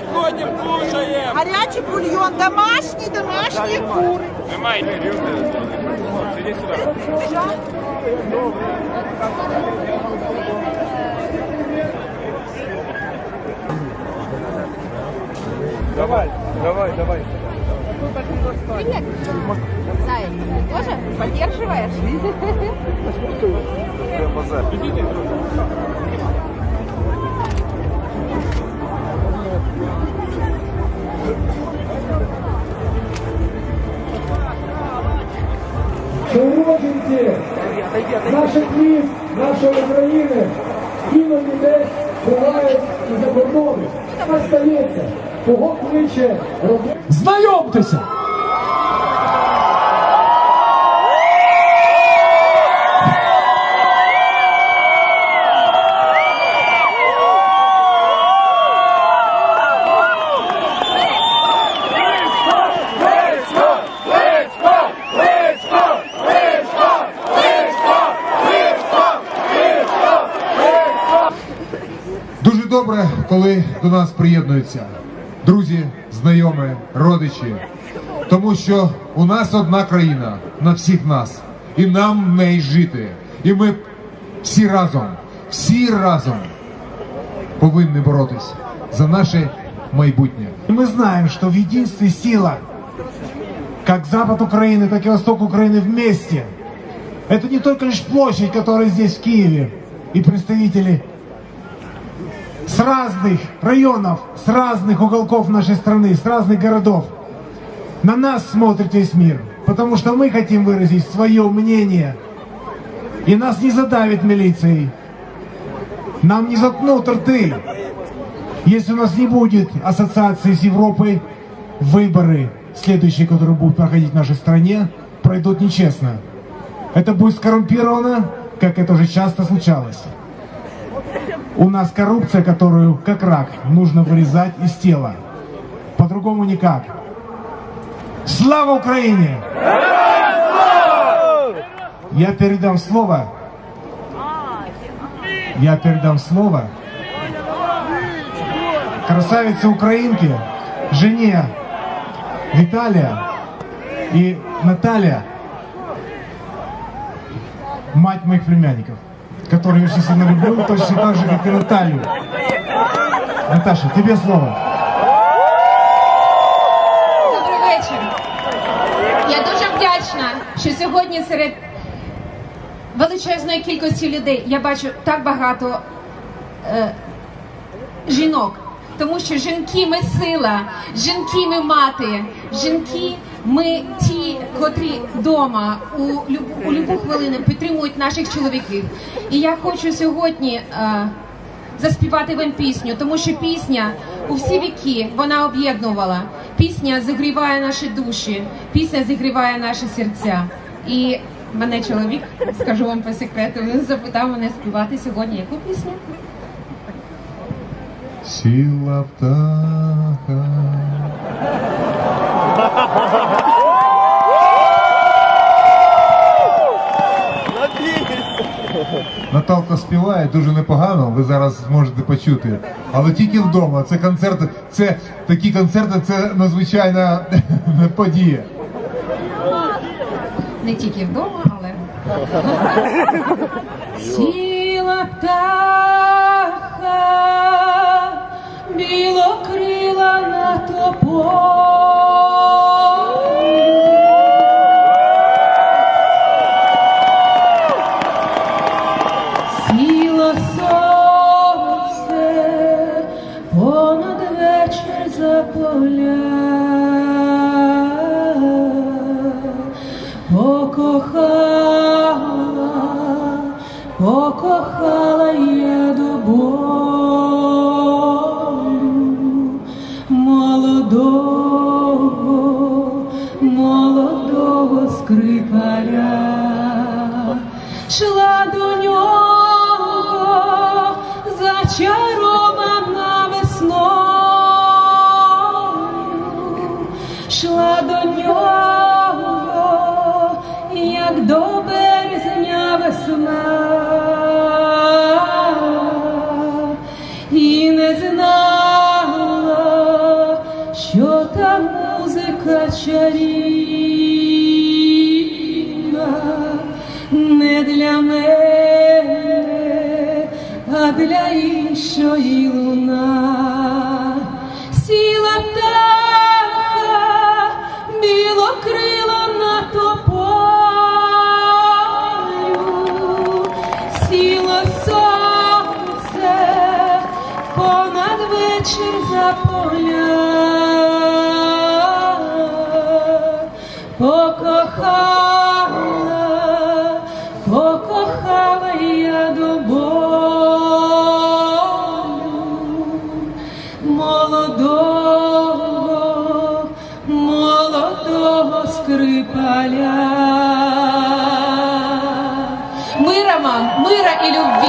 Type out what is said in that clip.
ходим, кушаем. Горячий бульон, домашний, домашние куры. Снимай. Сиди сюда. Давай, давай, давай. Привет. Заяц, ты тоже поддерживаешь? Идите. Уродженці наших міст, нашої України, іноді десь бувають і за кордоном. Так стається. Кого кличе робити? Знайомтеся! добре, коли до нас приєднуються друзі, знайомі, родичі. Тому що у нас одна країна на всіх нас, і нам в неї жити. І ми всі разом, всі разом повинні боротись за наше майбутнє. И мы знаем, что в единстве сила. Как запад Украины, так и восток Украины вместе. Это не только лишь площадь, которая здесь в Киеве, и представители с разных районов, с разных уголков нашей страны, с разных городов. На нас смотрит весь мир, потому что мы хотим выразить свое мнение. И нас не задавит милицией. Нам не заткнут рты. Если у нас не будет ассоциации с Европой, выборы, следующие, которые будут проходить в нашей стране, пройдут нечестно. Это будет скоррумпировано, как это уже часто случалось. У нас коррупция, которую, как рак, нужно вырезать из тела. По-другому никак. Слава Украине! Я передам слово. Я передам слово красавице украинке, жене Виталия и Наталья, мать моих племянников, которые очень сильно люблю, точно так же, как и Наталью. Наташа, тебе слово. Добрий вечір. Я дуже вдячна, що сьогодні серед величезної кількості людей я бачу так багато е, жінок. Тому що жінки ми сила, жінки ми мати, жінки ми ті, котрі вдома у любу, у любу хвилину підтримують наших чоловіків. І я хочу сьогодні е, заспівати вам пісню, тому що пісня у всі віки вона об'єднувала. Пісня зігріває наші душі, пісня зігріває наші серця. І мене чоловік, скажу вам по секрету, він запитав мене співати сьогодні яку пісню? Сіла птаха. Наталка співає дуже непогано, ви зараз зможете почути. Але тільки вдома. Це концерти, це такі концерти, це надзвичайна подія. Не тільки вдома, але сіла птаха, білокрила на Сіло за поля, покохала, покохала я до болю молодого, молодого скрипаря. До березня весна, і не знала, та музика чарівна не для мене, а для іншої луна. Сіло сонце понад вечір за поля. Покохала, покохала я до болю молодого, молодого скрипаля. Мира вам, мира і любові.